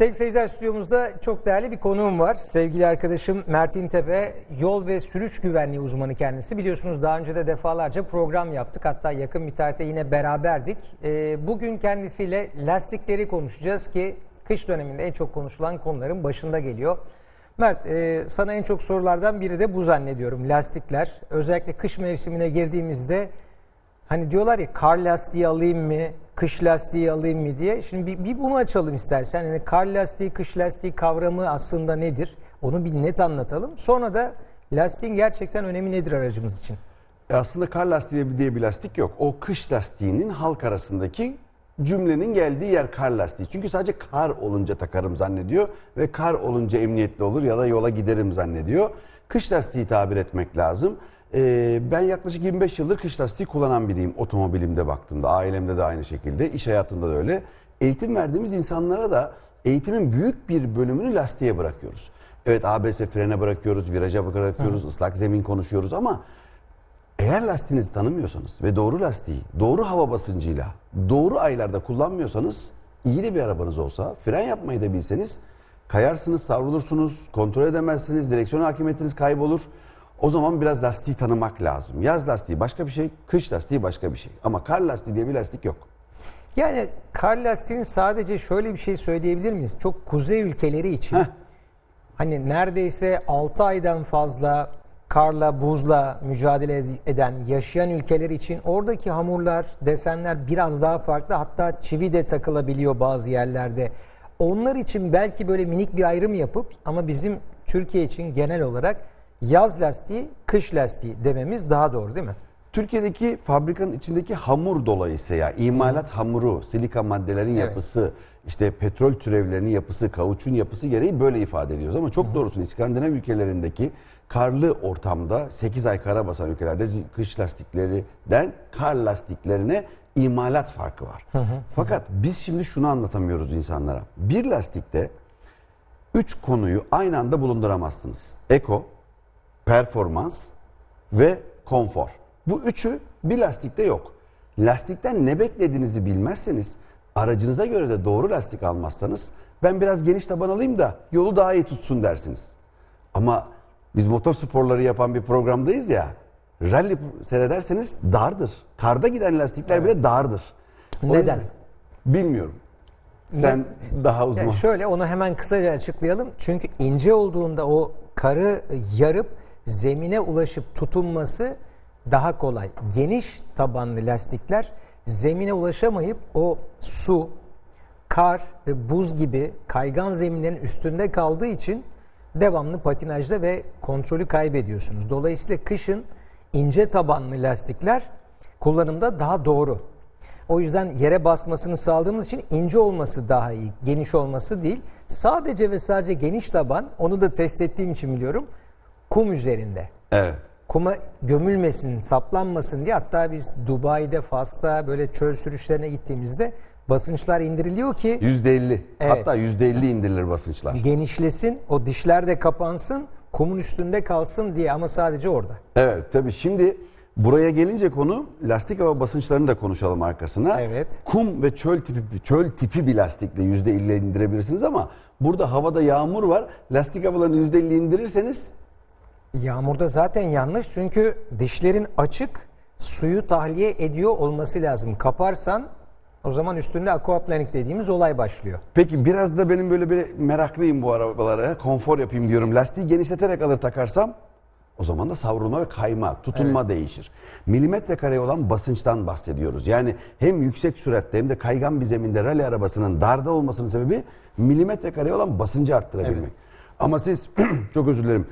Sevgili seyirciler stüdyomuzda çok değerli bir konuğum var. Sevgili arkadaşım Mert İntepe, yol ve sürüş güvenliği uzmanı kendisi. Biliyorsunuz daha önce de defalarca program yaptık. Hatta yakın bir tarihte yine beraberdik. Ee, bugün kendisiyle lastikleri konuşacağız ki kış döneminde en çok konuşulan konuların başında geliyor. Mert, e, sana en çok sorulardan biri de bu zannediyorum. Lastikler. Özellikle kış mevsimine girdiğimizde Hani diyorlar ya kar lastiği alayım mı, kış lastiği alayım mı diye. Şimdi bir, bir bunu açalım istersen. Yani kar lastiği, kış lastiği kavramı aslında nedir? Onu bir net anlatalım. Sonra da lastiğin gerçekten önemi nedir aracımız için? E aslında kar lastiği diye bir lastik yok. O kış lastiğinin halk arasındaki cümlenin geldiği yer kar lastiği. Çünkü sadece kar olunca takarım zannediyor ve kar olunca emniyetli olur ya da yola giderim zannediyor. Kış lastiği tabir etmek lazım. Ee, ben yaklaşık 25 yıldır kış lastiği kullanan biriyim otomobilimde baktığımda. Ailemde de aynı şekilde, iş hayatımda da öyle. Eğitim verdiğimiz insanlara da eğitimin büyük bir bölümünü lastiğe bırakıyoruz. Evet ABS frene bırakıyoruz, viraja bırakıyoruz, ıslak zemin konuşuyoruz ama eğer lastiğinizi tanımıyorsanız ve doğru lastiği doğru hava basıncıyla doğru aylarda kullanmıyorsanız iyi de bir arabanız olsa fren yapmayı da bilseniz kayarsınız, savrulursunuz, kontrol edemezsiniz, direksiyon hakimiyetiniz kaybolur. O zaman biraz lastiği tanımak lazım. Yaz lastiği başka bir şey, kış lastiği başka bir şey. Ama kar lastiği diye bir lastik yok. Yani kar lastiğinin sadece şöyle bir şey söyleyebilir miyiz? Çok kuzey ülkeleri için Heh. hani neredeyse 6 aydan fazla karla, buzla mücadele ed- eden, yaşayan ülkeler için oradaki hamurlar, desenler biraz daha farklı. Hatta çivi de takılabiliyor bazı yerlerde. Onlar için belki böyle minik bir ayrım yapıp ama bizim Türkiye için genel olarak yaz lastiği, kış lastiği dememiz daha doğru değil mi? Türkiye'deki fabrikanın içindeki hamur dolayısıyla imalat hamuru, silika maddelerin Evet. yapısı, işte petrol türevlerinin yapısı, kauçun yapısı gereği böyle ifade ediyoruz. Ama çok doğrusu İskandinav ülkelerindeki karlı ortamda 8 ay kara basan ülkelerde kış lastiklerinden kar lastiklerine imalat farkı var. Fakat biz şimdi şunu anlatamıyoruz insanlara. Bir lastikte üç konuyu aynı anda bulunduramazsınız. Eko, performans ve konfor. Bu üçü bir lastikte yok. Lastikten ne beklediğinizi bilmezseniz, aracınıza göre de doğru lastik almazsanız ben biraz geniş taban alayım da yolu daha iyi tutsun dersiniz. Ama biz motor sporları yapan bir programdayız ya. Rally seyrederseniz dardır. Karda giden lastikler bile dardır. O Neden? yüzden- Bilmiyorum. Sen daha uzman. Yani şöyle onu hemen kısaca açıklayalım. Çünkü ince olduğunda o karı yarıp zemine ulaşıp tutunması daha kolay. Geniş tabanlı lastikler zemine ulaşamayıp o su, kar ve buz gibi kaygan zeminlerin üstünde kaldığı için devamlı patinajda ve kontrolü kaybediyorsunuz. Dolayısıyla kışın ince tabanlı lastikler kullanımda daha doğru. O yüzden yere basmasını sağladığımız için ince olması daha iyi, geniş olması değil. Sadece ve sadece geniş taban, onu da test ettiğim için biliyorum, kum üzerinde. Evet. Kuma gömülmesin, saplanmasın diye hatta biz Dubai'de, Fas'ta böyle çöl sürüşlerine gittiğimizde basınçlar indiriliyor ki %50. Evet. Hatta %50 indirilir basınçlar. genişlesin, o dişler de kapansın, kumun üstünde kalsın diye ama sadece orada. Evet tabii şimdi buraya gelince konu lastik hava basınçlarını da konuşalım arkasına. Evet. Kum ve çöl tipi çöl tipi bir lastikle %50 indirebilirsiniz ama burada havada yağmur var. Lastik havalarını %50 indirirseniz Yağmurda zaten yanlış çünkü dişlerin açık suyu tahliye ediyor olması lazım. Kaparsan o zaman üstünde aquaplaning dediğimiz olay başlıyor. Peki biraz da benim böyle bir meraklıyım bu arabalara. Konfor yapayım diyorum. Lastiği genişleterek alır takarsam o zaman da savrulma ve kayma, tutunma değişir. Milimetre kare olan basınçtan bahsediyoruz. Yani hem yüksek süratte hem de kaygan bir zeminde rally arabasının darda olmasının sebebi milimetre kare olan basıncı arttırabilmek. Evet. Ama siz çok özür dilerim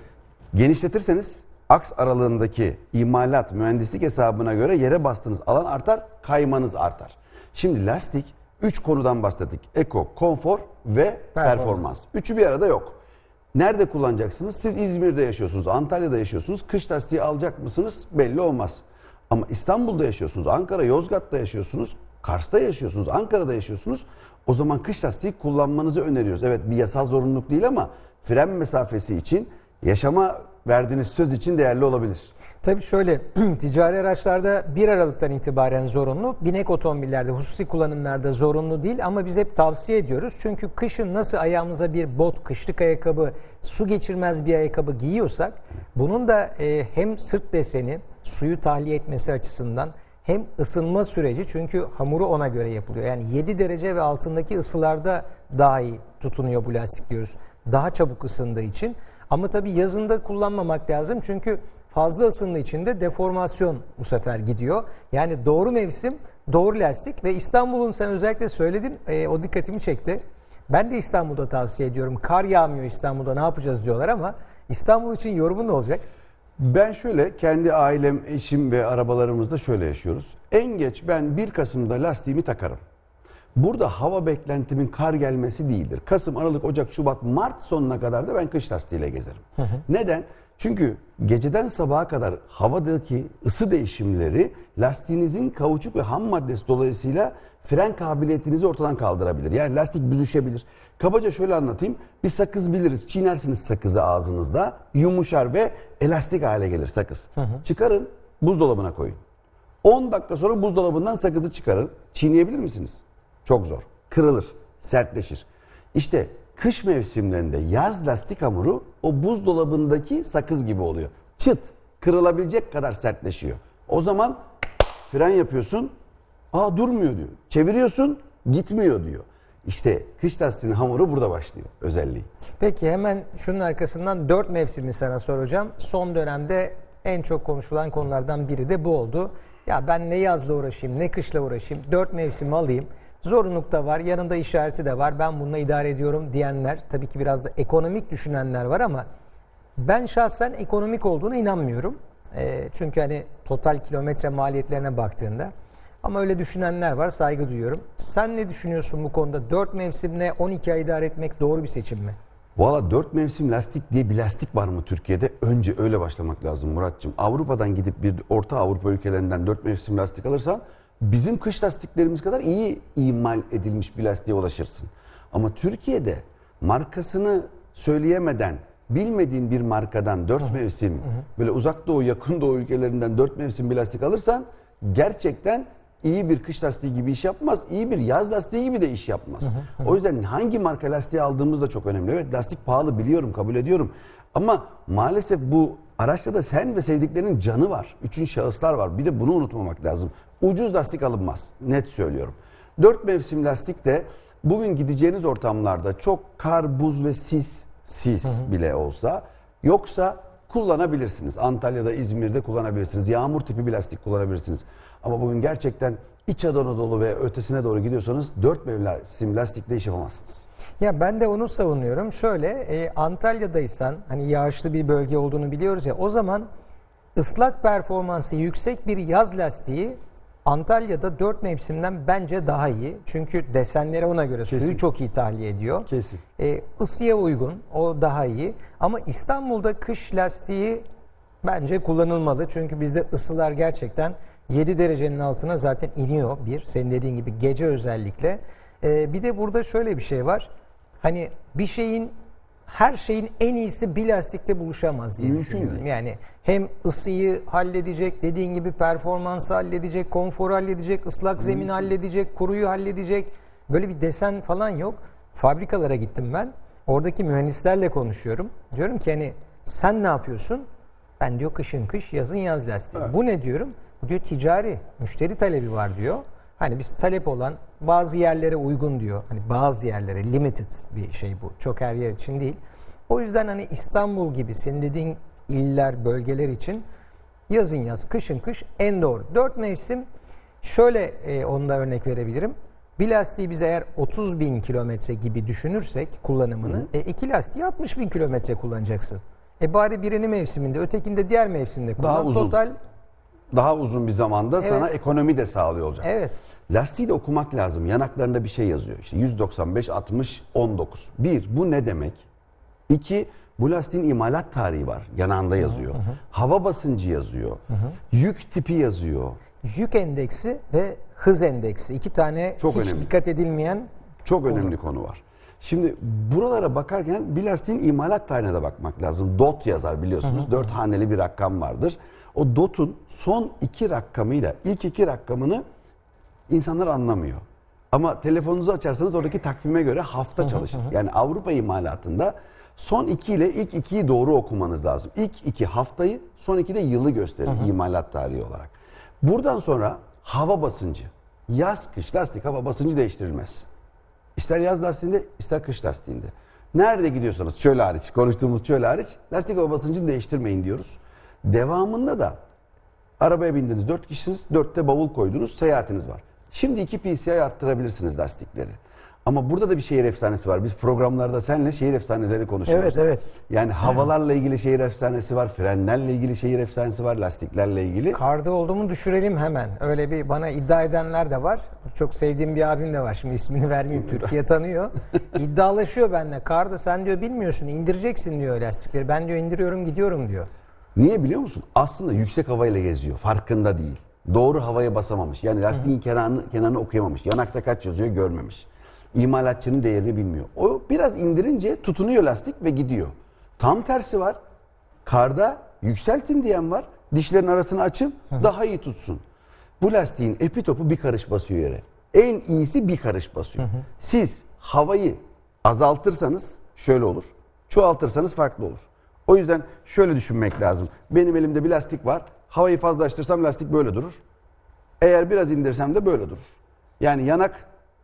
genişletirseniz aks aralığındaki imalat mühendislik hesabına göre yere bastığınız alan artar, kaymanız artar. Şimdi lastik 3 konudan bahsettik. Eko, konfor ve Performans. performans. Üçü bir arada yok. Nerede kullanacaksınız? Siz İzmir'de yaşıyorsunuz, Antalya'da yaşıyorsunuz. Kış lastiği alacak mısınız? Belli olmaz. Ama İstanbul'da yaşıyorsunuz, Ankara, Yozgat'ta yaşıyorsunuz, Kars'ta yaşıyorsunuz, Ankara'da yaşıyorsunuz. O zaman kış lastiği kullanmanızı öneriyoruz. Evet bir yasal zorunluluk değil ama fren mesafesi için yaşama verdiğiniz söz için değerli olabilir. Tabii şöyle ticari araçlarda 1 Aralık'tan itibaren zorunlu. Binek otomobillerde, hususi kullanımlarda zorunlu değil ama biz hep tavsiye ediyoruz. Çünkü kışın nasıl ayağımıza bir bot, kışlık ayakkabı, su geçirmez bir ayakkabı giyiyorsak bunun da e, hem sırt deseni, suyu tahliye etmesi açısından hem ısınma süreci çünkü hamuru ona göre yapılıyor. Yani 7 derece ve altındaki ısılarda daha iyi tutunuyor bu lastik diyoruz. Daha çabuk ısındığı için. Ama tabii yazında kullanmamak lazım çünkü fazla ısındığı için de deformasyon bu sefer gidiyor. Yani doğru mevsim, doğru lastik ve İstanbul'un sen özellikle söyledin e, o dikkatimi çekti. Ben de İstanbul'da tavsiye ediyorum. Kar yağmıyor İstanbul'da ne yapacağız diyorlar ama İstanbul için yorumun ne olacak? Ben şöyle kendi ailem, eşim ve arabalarımızda şöyle yaşıyoruz. En geç ben 1 Kasım'da lastiğimi takarım. Burada hava beklentimin kar gelmesi değildir. Kasım, Aralık, Ocak, Şubat, Mart sonuna kadar da ben kış lastiğiyle gezerim. Neden? Çünkü geceden sabaha kadar havadaki ısı değişimleri lastiğinizin kauçuk ve ham maddesi dolayısıyla fren kabiliyetinizi ortadan kaldırabilir. Yani lastik büzüşebilir. Kabaca şöyle anlatayım. Bir sakız biliriz. Çiğnersiniz sakızı ağzınızda. Yumuşar ve elastik hale gelir sakız. Çıkarın buzdolabına koyun. 10 dakika sonra buzdolabından sakızı çıkarın. Çiğneyebilir misiniz? Çok zor. Kırılır, sertleşir. İşte kış mevsimlerinde yaz lastik hamuru o buzdolabındaki sakız gibi oluyor. Çıt, kırılabilecek kadar sertleşiyor. O zaman fren yapıyorsun, aa durmuyor diyor. Çeviriyorsun, gitmiyor diyor. İşte kış lastiğinin hamuru burada başlıyor özelliği. Peki hemen şunun arkasından dört mevsimi sana soracağım. Son dönemde en çok konuşulan konulardan biri de bu oldu. Ya ben ne yazla uğraşayım ne kışla uğraşayım dört mevsimi alayım. Zorunluluk da var yanında işareti de var ben bununla idare ediyorum diyenler tabii ki biraz da ekonomik düşünenler var ama ben şahsen ekonomik olduğuna inanmıyorum. Ee, çünkü hani total kilometre maliyetlerine baktığında ama öyle düşünenler var saygı duyuyorum. Sen ne düşünüyorsun bu konuda? 4 mevsimle 12 ay idare etmek doğru bir seçim mi? Valla dört mevsim lastik diye bir lastik var mı Türkiye'de? Önce öyle başlamak lazım Muratçım. Avrupa'dan gidip bir Orta Avrupa ülkelerinden dört mevsim lastik alırsan bizim kış lastiklerimiz kadar iyi imal edilmiş bir lastiğe ulaşırsın. Ama Türkiye'de markasını söyleyemeden bilmediğin bir markadan dört mevsim böyle uzak doğu yakın doğu ülkelerinden dört mevsim bir lastik alırsan gerçekten iyi bir kış lastiği gibi iş yapmaz. iyi bir yaz lastiği gibi de iş yapmaz. O yüzden hangi marka lastiği aldığımız da çok önemli. Evet lastik pahalı biliyorum kabul ediyorum. Ama maalesef bu araçta da sen ve sevdiklerinin canı var. Üçüncü şahıslar var. Bir de bunu unutmamak lazım. Ucuz lastik alınmaz. Net söylüyorum. Dört mevsim lastik de bugün gideceğiniz ortamlarda çok kar, buz ve sis, sis bile olsa yoksa kullanabilirsiniz. Antalya'da, İzmir'de kullanabilirsiniz. Yağmur tipi bir lastik kullanabilirsiniz. Ama bugün gerçekten İç Anadolu ve ötesine doğru gidiyorsanız 4 mevsim lastikle iş yapamazsınız. Ya ben de onu savunuyorum. Şöyle e, Antalya'daysan hani yağışlı bir bölge olduğunu biliyoruz ya o zaman ıslak performansı yüksek bir yaz lastiği Antalya'da 4 mevsimden bence daha iyi. Çünkü desenleri ona göre Kesin. suyu çok iyi tahliye ediyor. Kesin. E, ısıya uygun o daha iyi. Ama İstanbul'da kış lastiği bence kullanılmalı. Çünkü bizde ısılar gerçekten 7 derecenin altına zaten iniyor bir. Senin dediğin gibi gece özellikle. E, bir de burada şöyle bir şey var. Hani bir şeyin her şeyin en iyisi bir lastikte buluşamaz diye Mümkün düşünüyorum. değil. Yani hem ısıyı halledecek, dediğin gibi performansı halledecek, konforu halledecek, ıslak zemin halledecek, kuruyu halledecek. Böyle bir desen falan yok. Fabrikalara gittim ben. Oradaki mühendislerle konuşuyorum. Diyorum ki hani sen ne yapıyorsun? Ben diyor kışın kış, yazın yaz lastiği. Bu ne diyorum? Bu diyor ticari, müşteri talebi var diyor. Hani biz talep olan bazı yerlere uygun diyor. Hani bazı yerlere limited bir şey bu. Çok her yer için değil. O yüzden hani İstanbul gibi senin dediğin iller, bölgeler için yazın yaz, kışın kış en doğru. Dört mevsim şöyle e, onda örnek verebilirim. Bir lastiği biz eğer 30 bin kilometre gibi düşünürsek kullanımını, e, iki lastiği 60 bin kilometre kullanacaksın. E bari birini mevsiminde, ötekinde diğer mevsimde kullan. Daha uzun. Total, Daha uzun bir zamanda sana Evet. ekonomi de sağlıyor olacak. evet. Lastiği de okumak lazım. Yanaklarında bir şey yazıyor. İşte 195, 60, 19. Bir, bu ne demek? İki, bu lastiğin imalat tarihi var. Yanağında yazıyor. Hava basıncı yazıyor. Yük tipi yazıyor. Yük endeksi ve hız endeksi. iki tane Çok hiç önemli. dikkat edilmeyen Çok önemli konu var. Şimdi buralara bakarken bir lastiğin imalat tarihine de bakmak lazım. DOT yazar biliyorsunuz. Dört haneli bir rakam vardır. O DOT'un son iki rakamıyla ilk iki rakamını insanlar anlamıyor. Ama telefonunuzu açarsanız oradaki takvime göre hafta çalışır. Yani Avrupa imalatında son iki ile ilk ikiyi doğru okumanız lazım. İlk iki haftayı, son iki de yılı gösterir imalat tarihi olarak. Buradan sonra hava basıncı. Yaz kış lastik hava basıncı değiştirilmez. İster yaz lastiğinde ister kış lastiğinde. Nerede gidiyorsanız çöl hariç, konuştuğumuz çöl hariç lastik hava basıncını değiştirmeyin diyoruz. Devamında da arabaya bindiniz 4 kişisiniz, 4'te bavul koydunuz, seyahatiniz var. Şimdi 2 PCI arttırabilirsiniz lastikleri. Ama burada da bir şehir efsanesi var. Biz programlarda seninle şehir efsaneleri konuşuyoruz. Evet, evet. Yani havalarla ilgili şehir efsanesi var, frenlerle ilgili şehir efsanesi var, lastiklerle ilgili. Karda olduğumu düşürelim hemen. Öyle bir bana iddia edenler de var. Çok sevdiğim bir abim de var. Şimdi ismini vermeyeyim. Türkiye tanıyor. İddialaşıyor benimle. Karda sen diyor bilmiyorsun indireceksin diyor lastikleri. Ben diyor indiriyorum gidiyorum diyor. Niye biliyor musun? Aslında yüksek havayla geziyor. Farkında değil. Doğru havaya basamamış. Yani lastiğin kenarını, kenarını okuyamamış. Yanakta kaç yazıyor görmemiş. İmalatçının değerini bilmiyor. O biraz indirince tutunuyor lastik ve gidiyor. Tam tersi var. Karda yükseltin diyen var. Dişlerin arasını açın daha iyi tutsun. Bu lastiğin epitopu bir karış basıyor yere. En iyisi bir karış basıyor. Siz havayı azaltırsanız şöyle olur. Çoğaltırsanız farklı olur. O yüzden şöyle düşünmek lazım. Benim elimde bir lastik var. Havayı fazlaştırsam lastik böyle durur. Eğer biraz indirsem de böyle durur. Yani yanak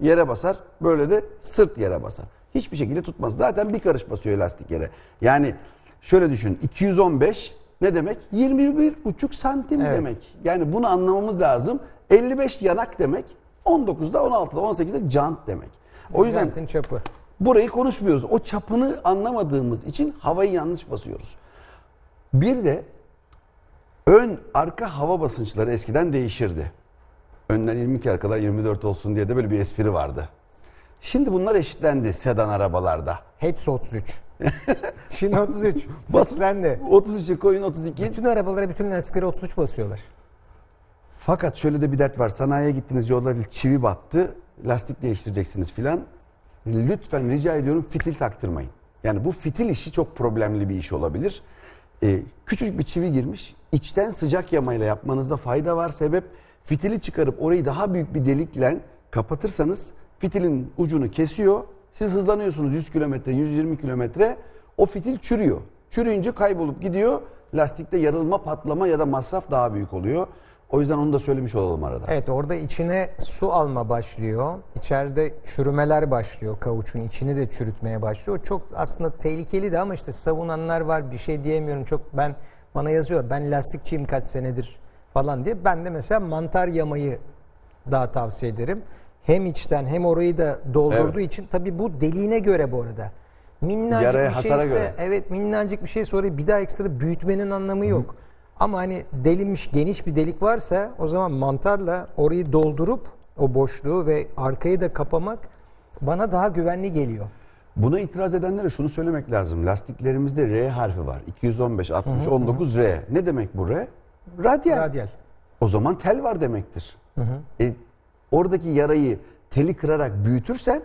yere basar, böyle de sırt yere basar. Hiçbir şekilde tutmaz. Zaten bir karış basıyor lastik yere. Yani şöyle düşün. 215 ne demek? 21,5 santim Evet. demek. Yani bunu anlamamız lazım. 55 yanak demek. 19'da, 16'da, 18'de jant demek. O yüzden Jantin çapı. Burayı konuşmuyoruz. O çapını anlamadığımız için havayı yanlış basıyoruz. Bir de ön arka hava basınçları eskiden değişirdi. Önler 22 arkalar 24 olsun diye de böyle bir espri vardı. Şimdi bunlar eşitlendi sedan arabalarda. Hepsi 33. Şimdi 33. Bas- Baslendi. 33'e koyun 32. Bütün arabalara bütün lastikleri 33 basıyorlar. Fakat şöyle de bir dert var. Sanayiye gittiniz yolda çivi battı. Lastik değiştireceksiniz filan. Lütfen rica ediyorum fitil taktırmayın. Yani bu fitil işi çok problemli bir iş olabilir. Ee, küçücük bir çivi girmiş. İçten sıcak yamayla yapmanızda fayda var. Sebep fitili çıkarıp orayı daha büyük bir delikle kapatırsanız fitilin ucunu kesiyor. Siz hızlanıyorsunuz 100 kilometre, 120 kilometre. O fitil çürüyor. Çürüyünce kaybolup gidiyor. Lastikte yarılma, patlama ya da masraf daha büyük oluyor. O yüzden onu da söylemiş olalım arada. Evet orada içine su alma başlıyor. İçeride çürümeler başlıyor. Kavuçun içini de çürütmeye başlıyor. Çok aslında tehlikeli de ama işte savunanlar var. Bir şey diyemiyorum. Çok ben bana yazıyor. Ben lastikçiyim kaç senedir falan diye. Ben de mesela mantar yamayı daha tavsiye ederim. Hem içten hem orayı da doldurduğu Evet. için tabii bu deliğine göre bu arada. Minnacık Yaraya, bir şeyse göre. evet minnacık bir şey sonra bir daha ekstra büyütmenin anlamı yok. Ama hani delinmiş geniş bir delik varsa o zaman mantarla orayı doldurup o boşluğu ve arkayı da kapamak bana daha güvenli geliyor. Buna itiraz edenlere şunu söylemek lazım. Lastiklerimizde R harfi var. 215, 60, 19 R. Ne demek bu R? Radyal. Radyal. O zaman tel var demektir. E, oradaki yarayı teli kırarak büyütürsen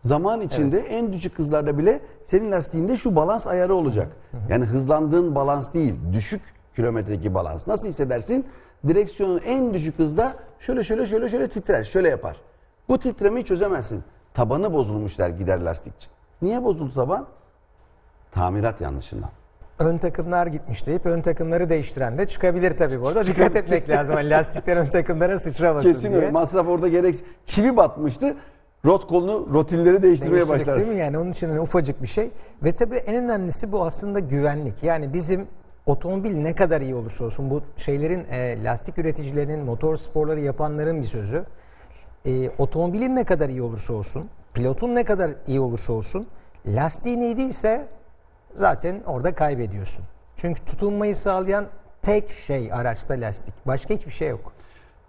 zaman içinde en düşük hızlarda bile senin lastiğinde şu balans ayarı olacak. Yani hızlandığın balans değil, düşük kilometredeki balans. Nasıl hissedersin? Direksiyonun en düşük hızda şöyle şöyle şöyle şöyle titrer, şöyle yapar. Bu titremeyi çözemezsin. Tabanı bozulmuş der gider lastikçi. Niye bozuldu taban? Tamirat yanlışından. Ön takımlar gitmiş deyip ön takımları değiştiren de çıkabilir tabii bu arada. Dikkat etmek lazım. Hani lastikler ön takımlara sıçramasın Kesin diye. öyle. Masraf orada gerek. Çivi batmıştı. Rot kolunu, rotilleri değiştirmeye başlarsın. Değil mi? Yani onun için hani ufacık bir şey. Ve tabii en önemlisi bu aslında güvenlik. Yani bizim otomobil ne kadar iyi olursa olsun bu şeylerin e, lastik üreticilerinin, motor sporları yapanların bir sözü. E, otomobilin ne kadar iyi olursa olsun, pilotun ne kadar iyi olursa olsun, lastiğin iyi değilse zaten orada kaybediyorsun. Çünkü tutunmayı sağlayan tek şey araçta lastik. Başka hiçbir şey yok.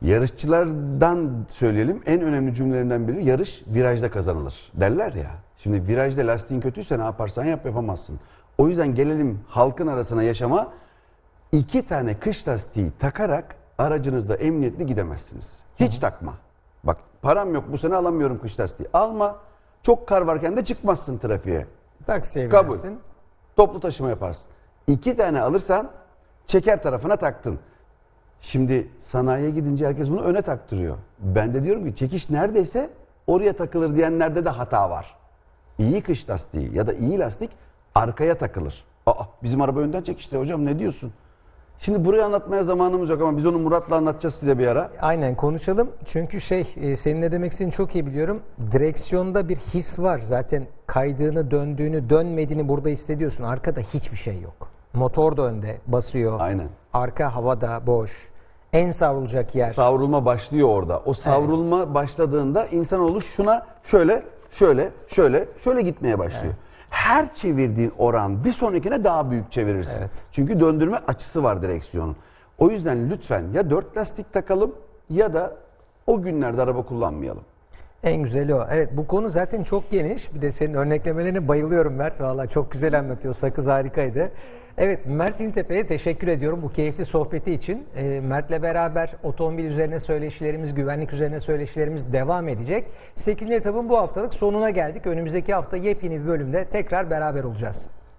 Yarışçılardan söyleyelim en önemli cümlelerinden biri yarış virajda kazanılır derler ya. Şimdi virajda lastiğin kötüyse ne yaparsan yap yapamazsın. O yüzden gelelim halkın arasına yaşama. iki tane kış lastiği takarak aracınızda emniyetli gidemezsiniz. Hiç takma. Bak param yok bu sene alamıyorum kış lastiği. Alma. Çok kar varken de çıkmazsın trafiğe. Taksiye Kabul. binersin. Toplu taşıma yaparsın. İki tane alırsan çeker tarafına taktın. Şimdi sanayiye gidince herkes bunu öne taktırıyor. Ben de diyorum ki çekiş neredeyse oraya takılır diyenlerde de hata var. İyi kış lastiği ya da iyi lastik arkaya takılır. Aa bizim araba önden çekişti hocam ne diyorsun? Şimdi burayı anlatmaya zamanımız yok ama biz onu Murat'la anlatacağız size bir ara. Aynen konuşalım. Çünkü şey e, senin ne demek istediğini çok iyi biliyorum. Direksiyonda bir his var. Zaten kaydığını, döndüğünü, dönmediğini burada hissediyorsun. Arkada hiçbir şey yok. Motor da önde basıyor. Aynen. Arka havada boş. En savrulacak yer. Savrulma başlıyor orada. O savrulma başladığında insanoğlu şuna şöyle, şöyle, şöyle, şöyle gitmeye başlıyor. Her çevirdiğin oran bir sonrakine daha büyük çevirirsin. Evet. Çünkü döndürme açısı var direksiyonun. O yüzden lütfen ya dört lastik takalım ya da o günlerde araba kullanmayalım. En güzeli o. Evet bu konu zaten çok geniş. Bir de senin örneklemelerine bayılıyorum Mert. Valla çok güzel anlatıyor. Sakız harikaydı. Evet Mert İntepe'ye teşekkür ediyorum bu keyifli sohbeti için. Ee, Mert'le beraber otomobil üzerine söyleşilerimiz, güvenlik üzerine söyleşilerimiz devam edecek. 8. etapın bu haftalık sonuna geldik. Önümüzdeki hafta yepyeni bir bölümde tekrar beraber olacağız.